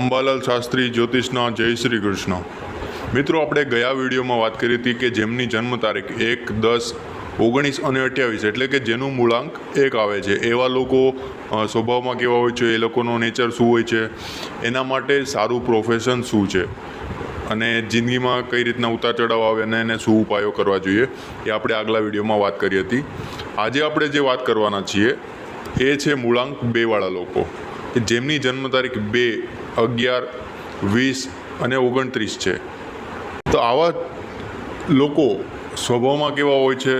અંબાલાલ શાસ્ત્રી, જ્યોતિષના જય શ્રી કૃષ્ણ. મિત્રો, આપણે ગયા વિડીયોમાં વાત કરી હતી કે જેમની જન્મ તારીખ એક, દસ, ઓગણીસ અને અઠ્યાવીસ એટલે કે જેનું મૂળાંક એક આવે છે. એવા લોકો સ્વભાવમાં કેવા હોય છે? એ લોકોનો નેચર શું હોય છે? એના માટે સારું પ્રોફેશન શું છે? અને જિંદગીમાં કઈ રીતના ઉતાર ચઢાવ આવે અને એને શું ઉપાયો કરવા જોઈએ એ આપણે આગલા વિડીયોમાં વાત કરી હતી. આજે આપણે જે વાત કરવાના છીએ એ છે મૂળાંક બેવાળા લોકો. કે જેમની જન્મ તારીખ બે અગિયાર, વીસ અને ઓગણત્રીસ છે. તો આવા લોકો સ્વભાવમાં કેવા હોય છે?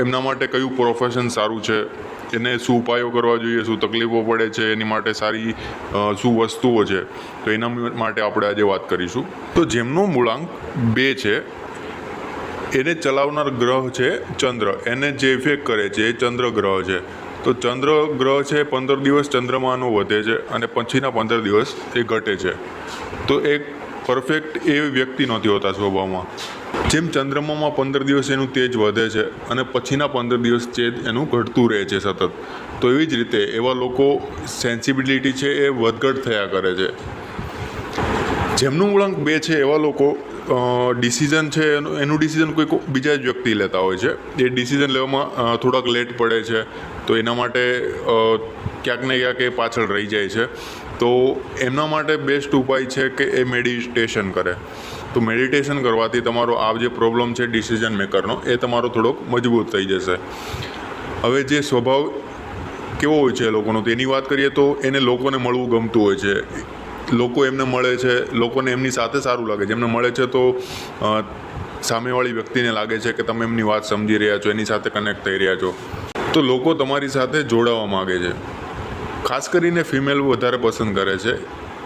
એમના માટે કયું પ્રોફેશન સારું છે? એને શું ઉપાયો કરવા જોઈએ? શું તકલીફો પડે છે? એની માટે સારી શું વસ્તુઓ છે? તો એના માટે આપણે આજે વાત કરીશું. તો જેમનો મૂળાંક બે છે, એને ચલાવનાર ગ્રહ છે ચંદ્ર. એને જે ઇફેક્ટ કરે છે એ ચંદ્ર ગ્રહ છે. તો ચંદ્ર ગ્રહ છે પંદર દિવસ ચંદ્રમાનો વધે છે અને પછીના પંદર દિવસ એ ઘટે છે. તો એક પરફેક્ટ એ વ્યક્તિ નથી હોતા સ્વભાવમાં. જેમ ચંદ્રમામાં પંદર દિવસ એનું તેજ વધે છે અને પછીના પંદર દિવસ તેજ એનું ઘટતું રહે છે સતત. તો એવી જ રીતે એવા લોકો સેન્સિબિલિટી છે એ વધઘટ થયા કરે છે. જેમનું વળાંક બે છે એવા લોકો ડિસિઝન છે એનું એનું ડિસિઝન કોઈ બીજા જ વ્યક્તિ લેતા હોય છે. એ ડિસિઝન લેવામાં થોડાક લેટ પડે છે. તો એના માટે ક્યાંક ને ક્યાંક એ પાછળ રહી જાય છે. તો એમના માટે બેસ્ટ ઉપાય છે કે એ મેડિટેશન કરે. તો મેડિટેશન કરવાથી તમારો આ જે પ્રોબ્લેમ છે ડિસિઝન મેકરનો એ તમારો થોડોક મજબૂત થઈ જશે. હવે જે સ્વભાવ કેવો હોય છે લોકોનો તેની વાત કરીએ તો એને લોકોને મળવું ગમતું હોય છે. લોકો એમને મળે છે, લોકોને એમની સાથે સારું લાગે છે. એમને મળે છે તો સામેવાળી વ્યક્તિને લાગે છે કે તમે એમની વાત સમજી રહ્યા છો, એની સાથે કનેક્ટ થઈ રહ્યા છો. તો લોકો તમારી સાથે જોડાવા માગે છે. ખાસ કરીને ફિમેલ વધારે પસંદ કરે છે.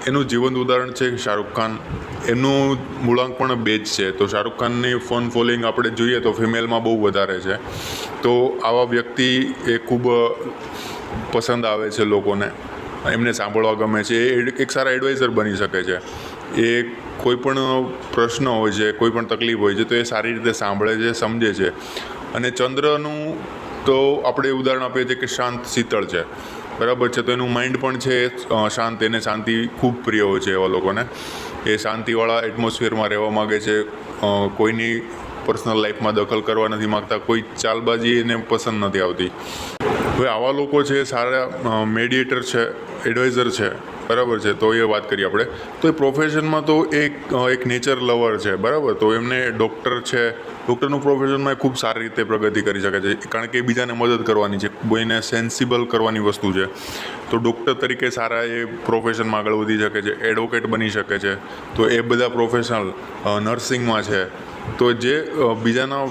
એનું જીવંત ઉદાહરણ છે શાહરૂખ ખાન. એનું મૂળાંક પણ બે જ છે. તો શાહરૂખ ખાનની ફોન ફોલોઈંગ આપણે જોઈએ તો ફિમેલમાં બહુ વધારે છે. તો આવા વ્યક્તિ એ ખૂબ પસંદ આવે છે લોકોને. એમને સાંભળવા ગમે છે. એ એક સારા એડવાઇઝર બની શકે છે. એ કોઈ પણ પ્રશ્ન હોય છે, કોઈ પણ તકલીફ હોય છે, તો એ સારી રીતે સાંભળે છે, સમજે છે. અને ચંદ્રનું તો આપણે ઉદાહરણ આપીએ છીએ કે શાંત શીતળ છે. બરાબર છે? તો એનું માઇન્ડ પણ છે શાંત એને શાંતિ ખૂબ પ્રિય હોય છે એવા લોકોને. એ શાંતિવાળા એટમોસ્ફિયરમાં રહેવા માગે છે. કોઈની પર્સનલ લાઈફમાં દખલ કરવા નથી માગતા, કોઈ ચાલબાજી એને પસંદ નથી આવતી. હવે આવા લોકો છે, સારા મેડિએટર છે એડવાઇઝર છે, બરાબર છે, તો એ વાત કરીએ આપણે. તો એ પ્રોફેશનમાં તો એક એક નેચર લવર છે, બરાબર? તો એમને ડૉક્ટર છે ડૉક્ટરનું પ્રોફેશનમાં ખૂબ સારી રીતે પ્રગતિ કરી શકે છે, કારણ કે બીજાને મદદ કરવાની છે કોઈને સેન્સિબલ કરવાની વસ્તુ છે. તો ડૉક્ટર તરીકે સારા એ પ્રોફેશનમાં આગળ વધી શકે છે એડવોકેટ બની શકે છે. તો એ બધા પ્રોફેશનલ નર્સિંગમાં છે. તો જે બીજાના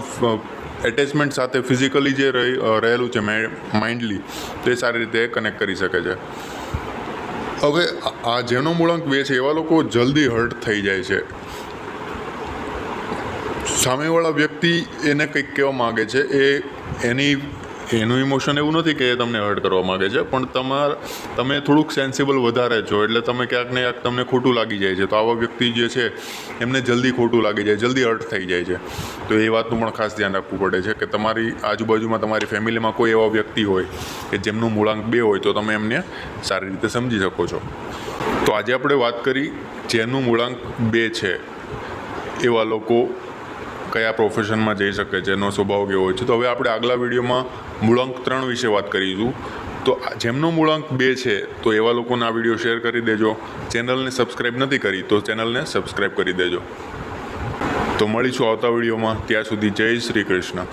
એટેચમેન્ટ સાથે ફિઝિકલી જે રહી રહેલું છે માઇન્ડલી તે સારી રીતે કનેક્ટ કરી શકે છે. હવે આ- જેનો મૂળાંક બે છે, એવા લોકો જલ્દી હર્ટ થઈ જાય છે. સામેવાળા વ્યક્તિ એને કંઈક કહેવા માગે છે, એ એની એનું ઇમોશન એવું નથી કે એ તમને હર્ટ કરવા માગે છે, પણ તમાર, તમે થોડુંક સેન્સિબલ વધારે છો, એટલે તમે ક્યાંક ને ક્યાંક તમને ખોટું લાગી જાય છે. તો આવા વ્યક્તિ જે છે, એમને જલ્દી ખોટું લાગી જાય, જલ્દી હર્ટ થઈ જાય છે. તો એ વાતનું પણ ખાસ ધ્યાન રાખવું પડે છે કે તમારી આજુબાજુમાં તમારી ફેમિલીમાં કોઈ એવા વ્યક્તિ હોય કે જેમનું મૂળાંક બે હોય, તો તમે એમને સારી રીતે સમજી શકો છો. તો આજે આપણે વાત કરી જેનું મૂળાંક બે છે. એવા લોકો કયા પ્રોફેશનમાં જઈ શકે છે, એનો સ્વભાવ કેવો હોય છે. તો હવે આપણે આગલા વિડીયોમાં મૂળાંક ત્રણ વિશે વાત કરીશું. તો જેમનો મૂળાંક બે છે, તો એવા લોકોને આ વીડિયો શેર કરી દેજો. ચેનલને સબસ્ક્રાઈબ નથી કરી, તો ચેનલને સબસ્ક્રાઈબ કરી દેજો. તો મળીશું આવતા વિડીયોમાં. ત્યાં સુધી જય શ્રી કૃષ્ણ.